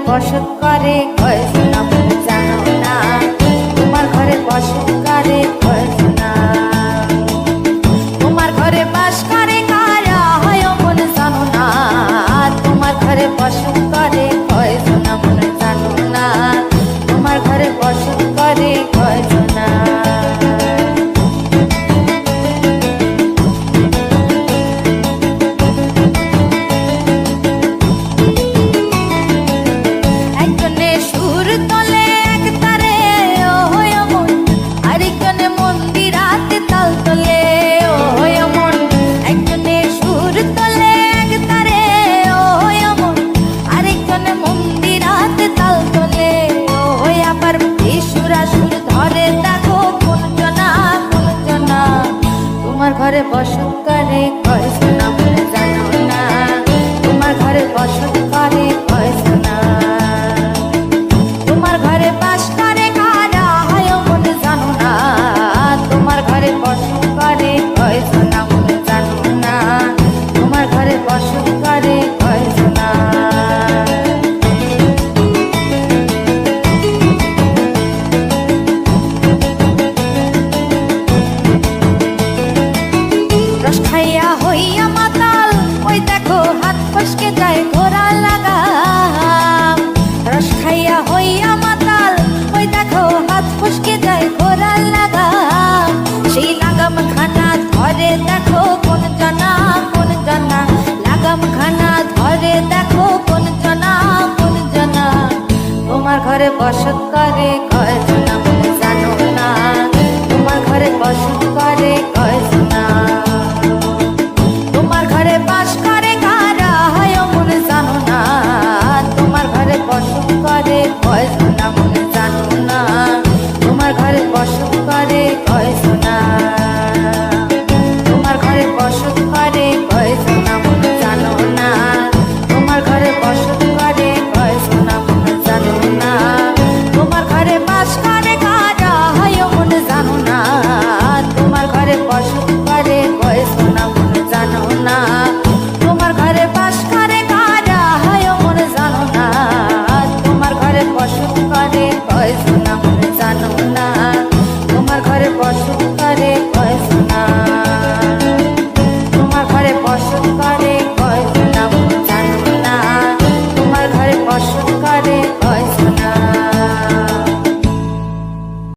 বসত করে কয়েছে ঘরে বসত করে কয় সোনা বলে জানো না। তোমার ঘরে বসত করে কয় সোনা। তোমার ঘরে বাস করে কারা, হয় মনে জানো না। তোমার ঘরে বসত করে কয় সোনা বলে জানো না। তোমার ঘরে বসত ঘরে বসত করে